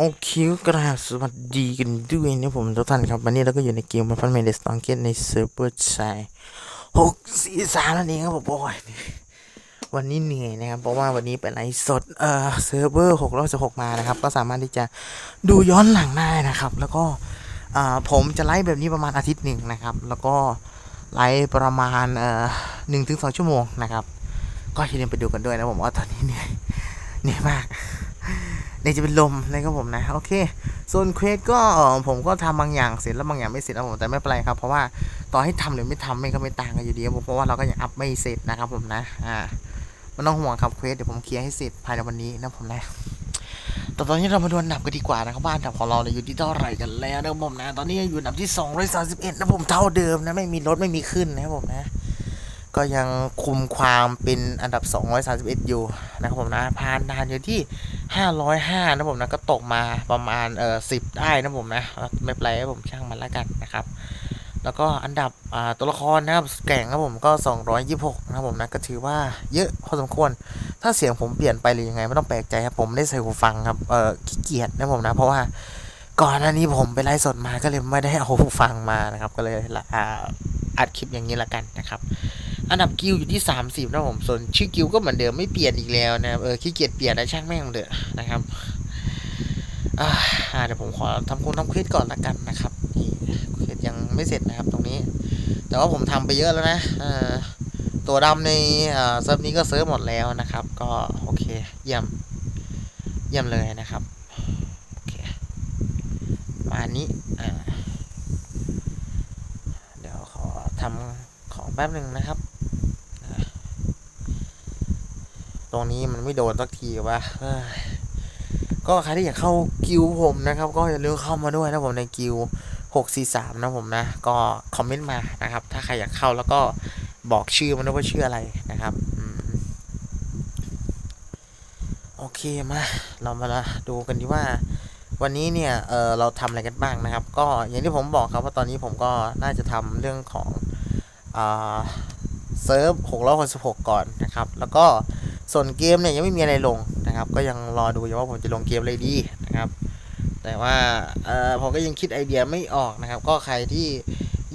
โอเคกราบสวัสดีกันด้วยนะผมทุกท่านครับวันนี้เราก็อยู่ในเกมมันฟันเมเดสตองเกตในเซิร์ฟเวอร์ชายหกสี่สามนั่นเองครับผมโอ้ยวันนี้เหนื่อยนะครับ เพราะว่าวันนี้เป็นไลฟ์สดเอ่อเซิร์ฟเวอร์หกร้อยสิบหกมานะครับ ก็สามารถที่จะดูย้อนหลังได้นะครับ แล้วก็อ่าผมจะไลฟ์แบบนี้ประมาณอาทิตย์หนึ่งนะครับ แล้วก็ไลฟ์ประมาณเอ่อหนึ่งถึงสองชั่วโมงนะครับ ก็อย่าลืมไปดูกันด้วยนะผมว่าตอนนี้เหนื่อยเหนื่อยมาก เนี่ยจะเป็นลมนะครับผมนะโอเคส่วนเควสก็ผมก็ทำบางอย่างเสร็จแล้วบางอย่างไม่เสร็จนะผมแต่ไม่เป็นไรครับ เพราะว่าต่อให้ทำหรือไม่ทำไม่ก็ไม่ต่างกันอยู่ดีครับผมเพราะว่าเราก็ยังอัพไม่เสร็จนะครับผมนะอ่าไม่ต้องห่วงครับเควสเดี๋ยวผมเคลียร์ให้เสร็จภายในวันนี้นะผมนะแต่ตอนนี้เรามาดูอันดับกันดีกว่านะครับบ้านดับของเราเนี่ยอยู่ที่เท่าไหร่กันแล้วนะผมนะ ตอนนี้อยู่อันดับที่231นะผมเท่าเดิมนะไม่มีลดไม่มีขึ้นนะครับผมนะ ก็ยังคุมความเป็นอันดับ 231 อยู่นะครับผมนะพานดานอยู่ที่ 505 นะผมนะก็ตกมาประมาณเอ่อ10 ได้นะผมนะไม่เป็นไรผมช่างมันแล้วกันนะครับ แล้วก็อันดับอ่าตัวละครนะครับแก่งครับผมก็ 226 นะครับผมนะก็ถือว่าเยอะพอสมควร ถ้าเสียงผมเปลี่ยนไปหรือยังไงไม่ต้องแปลกใจครับผมได้ใส่หูฟังครับเออขี้เกียจนะผมนะเพราะว่าก่อนหน้านี้ผมไปไลฟ์สดมาก็เลยไม่ได้เอาหูฟังมานะครับ ก็เลยอ่าอัดคลิปอย่างนี้ละกันนะครับ อันดับกิลอยู่ที่ 30นะผมส่วนชื่อกิลก็เหมือนเดิมไม่เปลี่ยนอีกแล้วนะครับเออขี้เกียจเปลี่ยนนะช่างแม่งเถอะนะครับอ่าเดี๋ยวผมขอทำคุณทำคลิปก่อนละกันนะครับนี่คลิปยังไม่เสร็จนะครับตรงนี้ แต่ว่าผมทำไปเยอะแล้วนะเออตัวดำในเซิร์ฟนี้ก็เซิร์ฟหมดแล้วนะครับ ก็โอเคเยี่ยมเยี่ยมเลยนะครับโอเคมานี้อ่าเดี๋ยวขอทำของแป๊บหนึ่งนะครับ ตรงนี้มันไม่โดนสักทีวะก็ใครที่อยากเข้ากิวผมนะครับ ก็อย่าลืมเข้ามาด้วยนะผมในกิว643 นะผมนะ ก็คอมเมนต์มานะครับ ถ้าใครอยากเข้าแล้วก็บอกชื่อมันด้วยว่าชื่ออะไรนะครับโอเคมา เรามาดูกันดีว่า วันนี้เนี่ยเออเราทำอะไรกันบ้างนะครับ ก็อย่างที่ผมบอกครับว่าตอนนี้ผมก็น่าจะทำเรื่องของอ่าเซิร์ฟ666 ก่อนนะครับ แล้วก็ ส่วนเกมเนี่ยยังไม่มีอะไรลงนะครับ ก็ยังรอดูอยู่ว่าผมจะลงเกมอะไรดีนะครับ แต่ว่าเออผมก็ยังคิดไอเดียไม่ออกนะครับ ก็ใครที่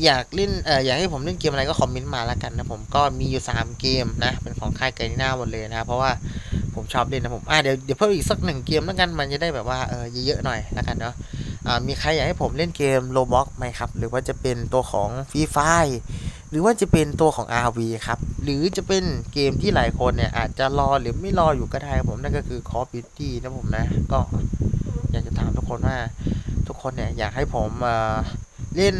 อยากเล่นเอออยากให้ผมเล่นเกมอะไรก็คอมเมนต์มาแล้วกันนะผมก็มีอยู่ 3 เกมนะเป็นของค่ายไกนีน่าหมดเลยนะครับเพราะว่าผมชอบเล่นนะผมอะเดี๋ยวเดี๋ยวเพิ่มอีกสักหนึ่งเกมแล้วกันมันจะได้แบบว่าเออเยอะๆหน่อยแล้วกันเนาะอ่ามีใครอยากให้ผมเล่นเกมโลบ็อกไหมครับหรือว่าจะเป็นตัวของฟรีไฟ หรือว่าจะเป็นตัวของ RV ครับ หรือจะเป็นเกมที่หลายคนเนี่ย อาจจะรอหรือไม่รออยู่ก็ได้ครับผมนั่นก็คือ Call of Duty นะผมนะ ก็อยากจะถามทุกคนว่าทุกคนเนี่ย อยากให้ผมเล่น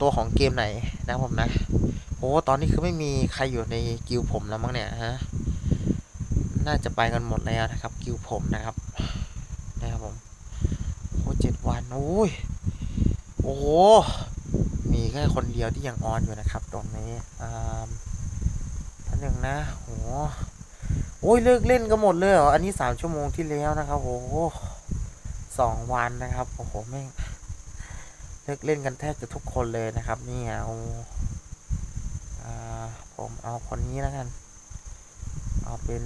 ตัวของเกมไหนนะผมนะโอ้ตอนนี้คือไม่มีใครอยู่ในกิลผมแล้วมั้งเนี่ยฮะน่าจะไปกันหมดแล้วนะครับ กิลผมนะครับนะครับผมโอ้เจ็ดวันโอ้ยโอ้ มีแค่คนเดียวที่ยังออนอยู่นะครับ ตรงนี้อ่าท่านหนึ่งนะโหโอ้ยเลิกเล่นกันหมดเลยเหรอ อันนี้สามชั่วโมงที่แล้วนะครับโอ้โหสองวันนะครับโอ้โหแม่งเลิกเล่นกันแทบจะทุกคนเลยนะครับนี่เอาอ่าผมเอาคนนี้แล้วกัน เอาเป็น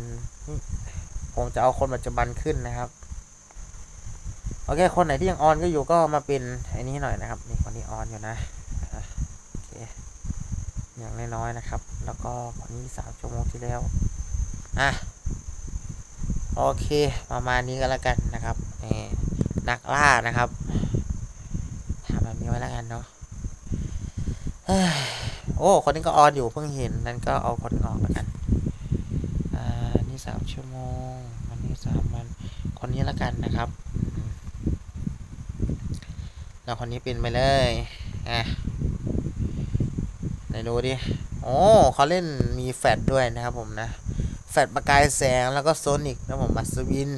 ผมจะเอาคนปัจจุบันขึ้นนะครับโอเคคนไหนที่ยังออนก็อยู่ก็มาเป็นไอ้นี้หน่อยนะครับนี่คนนี้ออนอยู่นะ อย่างน้อยๆนะครับ แล้วก็วันนี้สามชั่วโมงที่แล้วอะโอเค ประมาณนี้ก็แล้วกันนะครับนี่นักล่านะครับทำแบบนี้ไว้แล้วกันเนาะโอ้ คนนี้ก็ออนอยู่เพิ่งเห็น นั่นก็เอาคนออกแล้วกัน อ่า นี่สามชั่วโมง วันนี้สามวัน คนนี้แล้วกันนะครับ แล้วคนนี้เป็นไปเลย อะ ไหนดูดิโอ้เขาเล่นมีแฟดด้วยนะครับผมนะ แฟดประกายแสงแล้วก็โซนิกนะผมอัศวิน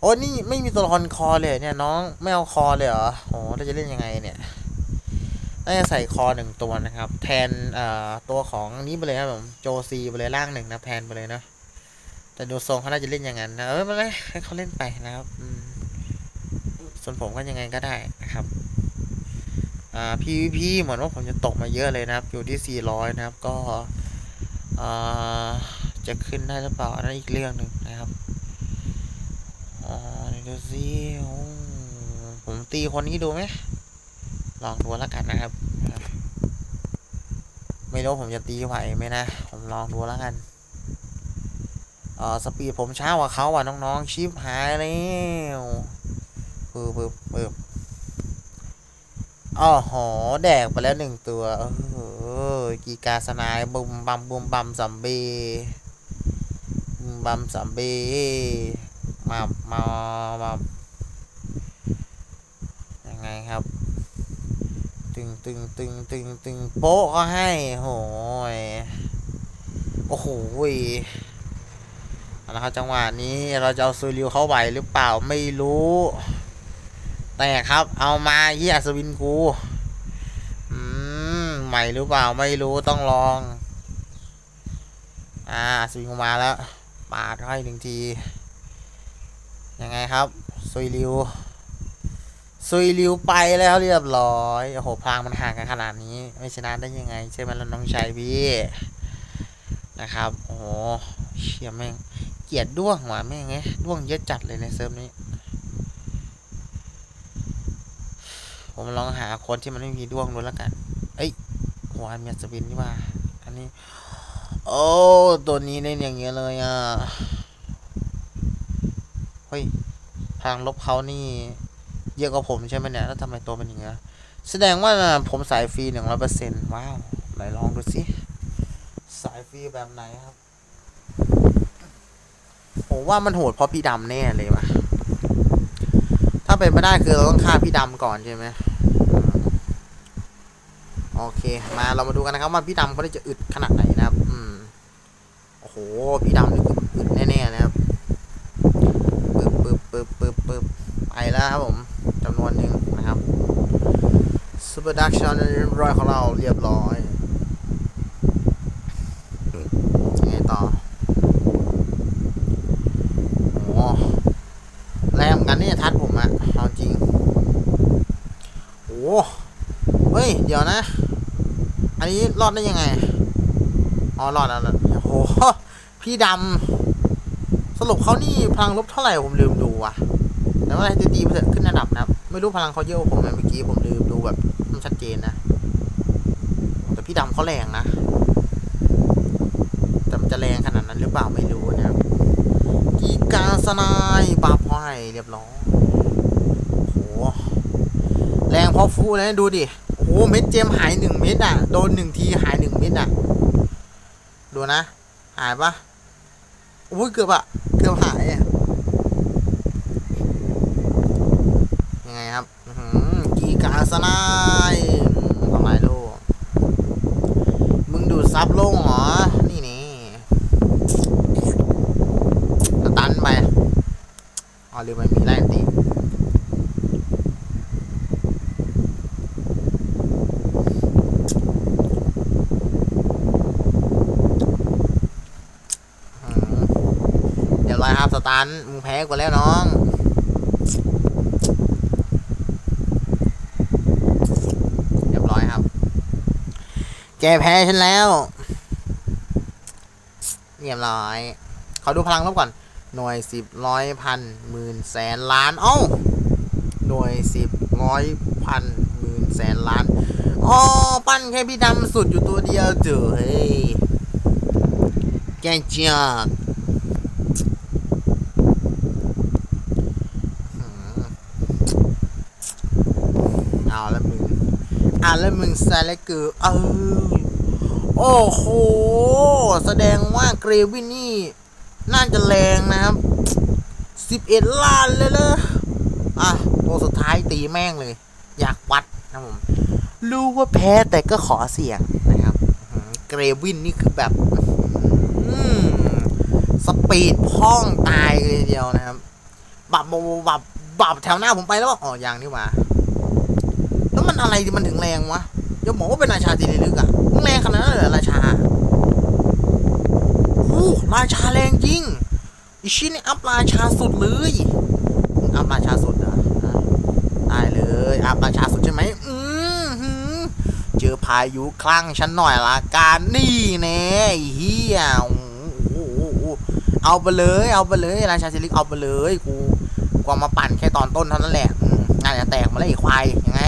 โอ้นี่ไม่มีตัวละครคอเลยเนี่ยน้องไม่เอาคอเลยเหรอโอ้เราจะเล่นยังไงเนี่ยน่าจะใส่คอหนึ่งตัวนะครับ แทนเอ่อตัวของนี้ไปเลยครับผมโจซีไปเลยล่างหนึ่งนะแทนไปเลยนะแต่ดูทรงเขาน่าจะเล่นอย่างนั้นนะเออไม่เป็นไรให้เขาเล่นไปนะครับส่วนผมก็ยังไงก็ได้นะครับ PVP เหมือนว่าผมจะตกมาเยอะเลยนะครับ อยู่ที่ 400 นะครับ ก็จะขึ้นได้หรือเปล่านั่นอีกเรื่องหนึ่งนะครับอ่าเดี๋ยวดูสิผมตีคนนี้ดูไหมลองดูแล้วกันนะครับ ไม่รู้ผมจะตีไหวไหมนะ ผมลองดูแล้วกันเออสปีดผมช้ากว่าเขาว่ะน้องๆชิปหายแล้วปึ๊บปึ๊บปึ๊บ อ๋อหอแดกไปแล้วหนึ่งตัวเออกีกาสนายบุมบัมบุมบัมสัมเบบุมบัมสัมเบมามามายังไงครับ ตึงตึงตึงตึงตึงโป๊ะก็ให้โหยโอ้โหยเอาละครับจังหวะนี้เราจะเอาซูริวเข้าไหวหรือเปล่าไม่รู้ แต่ครับ เอามาเฮียอัศวินกูอืมใหม่หรือเปล่าไม่รู้ต้องลอง อ่าอัศวินกูมาแล้ว ปาดให้หนึ่งที ยังไงครับซุยริวซุยริวไปแล้วเรียบร้อย โอ้โหพลางมันห่างกันขนาดนี้ ไม่ชนะได้ยังไง ใช่ไหมล่ะน้องชายพี่นะครับ โอ้โหเชี่ยแม่ง เกลียดด้วงว่ะแม่งไงด้วงเยอะจัดเลยในเซิร์ฟนี้ ผมลองหาคนที่มันไม่มีดวงดูแล้วกัน เอ้ยหัวเมียสวินนี่ว่า อันนี้ โอ้ตัวนี้เล่นอย่างเงี้ยเลยอะ เฮ้ยพลังลบเขานี่ เยอะกว่าผมใช่ไหมเนี่ย แล้วทำไมตัวเป็นอย่างเงี้ย แสดงว่าผมสายฟรีหนึ่งร้อยเปอร์เซ็นต์ว้าว ไหนลองดูสิ สายฟรีแบบไหนครับ ผมว่ามันโหดเพราะพี่ดำแน่เลยว่ะถ้าเป็นไม่ได้คือเราต้องฆ่าพี่ดำก่อนใช่ไหม โอเค มาเรามาดูกันนะครับว่าพี่ดำเขาได้จะอึดขนาดไหนนะครับ อืม โอ้โห พี่ดำนี่อึดแน่ๆนะครับปึ๊บปึ๊บปึ๊บปึ๊บปึ๊บไปแล้วครับผมจำนวนหนึ่งนะครับซูเปอร์ดักชันร้อยของเราเรียบร้อยยังไงต่อโอ้แรงเหมือนกันนี่ทัดผมอะเอาจริง โอ้เฮ้ย เดี๋ยวนะ อันนี้รอดได้ยังไง อ๋อรอดแล้วนะโอ้โห พี่ดำ สรุปเขานี่พลังลบเท่าไหร่ผมลืมดูว่ะ แต่ว่าจะตีไปเถอะขึ้นระดับนะครับ ไม่รู้พลังเขาเยอะกว่าผมไหมเมื่อกี้ผมลืมดูแบบมันชัดเจนนะ แต่พี่ดำเขาแรงนะ แต่มันจะแรงขนาดนั้นหรือเปล่าไม่รู้นะครับกีกาสนายปาพอยเรียบร้อยโห แรงพอฟูเลยดูดิ เม็ดเจมหายหนึ่งเม็ดอะ โดนหนึ่งทีหายหนึ่งเม็ดอะ ดูนะ หายปะโอ้ยเกือบอะเกือบหายอะยังไงครับกีกาสนายทำไมลูกมึงดูดซับลงเหรอ นี่นี่ สตันไปอ๋อหรือมันมีแรงตีอืม เดี๋ยวไรครับสตันมึงแพ้กว่าแล้วน้องเรียบร้อยครับ แกแพ้ฉันแล้วเรียบร้อยเขาดูพลังลบก่อน หน่วยสิบร้อยพันหมื่นแสนล้านเอ้าหน่วยสิบร้อยพันหมื่นแสนล้านอ๋อปั้นแค่พี่ดำสุดอยู่ตัวเดียวเจอเฮ้ยแกเจักอืมเอาแล้วมึง อะแล้วมึงแซาเลกือเออโอ้โห แสดงว่าเกรวินนี่ น่าจะแรงนะครับสิบเอ็ดล้านเลยเลยอะตัวสุดท้ายตีแม่งเลย อยากวัดนะผมรู้ว่าแพ้แต่ก็ขอเสี่ยงนะครับ เกรวินนี่คือแบบสปีดพ่องตายเลยเดียวนะครับ บับบับบับแถวหน้าผมไปแล้วอ๋อย่างนี่หว่า แล้วมันอะไรที่มันถึงแรงวะอย่าบอกว่าเป็นราชาทีลึกอะมึงแรงขนาดนั้นเลยเหรอราชาโอ้ราชาแรงจริงอิชินี่อัพราชาสุดเลยอัพราชาสุดอะได้เลยอัพราชาสุดใช่ไหมอืมเจอพายุคลั่งฉันหน่อยละการนี่แน่เฮียโอ้โหเอาไปเลยเอาไปเลยราชาเซลิกเอาไปเลยกูกูก็มาปั่นแค่ตอนต้นเท่านั้นแหละอืมน่าจะแตกมาแล้วอ้ควายยังไง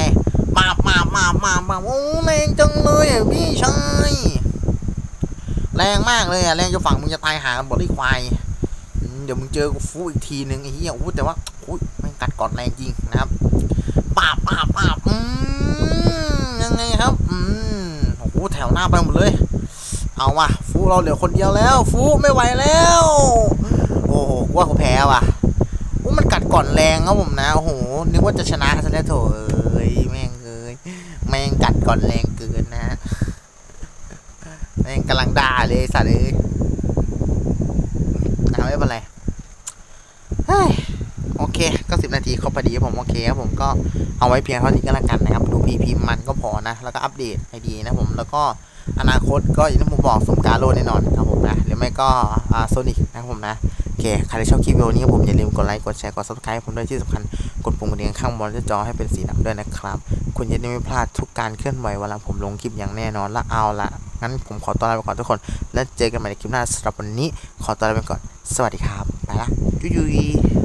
มามามามามาโอ้แรงจังเลยอะพี่ชายแรงมากเลยอะแรงจะฝั่งมึงจะตายหากันหมดเลยควายเดี๋ยวมึงเจอกูฟูอีกทีนึงไอ้เหี้ยอู้แต่ว่าอุ้ยมันกัดก่อนแรงจริงนะครับปาบปาบปาบอืมยังไงครับอืมโอ้โหแถวหน้าไปหมดเลย เอาว่ะฟูเราเหลือคนเดียวแล้ว ฟูไม่ไหวแล้ว โอ้โหว่ากูแพ้ว่ะโอ้มันกัดก่อนแรงครับผมนะโอ้โหนึกว่าจะชนะซะแล้วโถ่เอ้ยแม่ง กัดก่อนแรงเกินนะฮะแม่งกำลังด่าเลยสัตว์เอ้ยนะไม่เป็นไรโอเค ก็สิบนาทีครบพอดีผมโอเคครับผมก็เอาไว้เพียงเท่านี้ก็แล้วกันนะครับ ดูพีพีมันก็พอนะ แล้วก็อัปเดตให้ดีนะผม แล้วก็อนาคตก็อย่างที่ผมบอกสมการโลแน่นอนครับผมนะ หรือไม่ก็โซนิกนะครับผมนะโอเค ใครที่ชอบคลิปวิดีโอนี้ผมอย่าลืมกดไลค์ กดแชร์ กด subscribe ผมด้วยที่สำคัญ กดปุ่มกระดิ่งข้างบนหน้าจอให้เป็นสีดำด้วยนะครับ คุณจะได้ไม่พลาดทุกการเคลื่อนไหวเวลาผมลงคลิปอย่างแน่นอนและเอาละงั้นผมขอตัวลาไปก่อนทุกคน แล้วเจอกันใหม่ในคลิปหน้าสำหรับวันนี้ ขอตัวลาไปก่อน สวัสดีครับ ไปละยุยยุย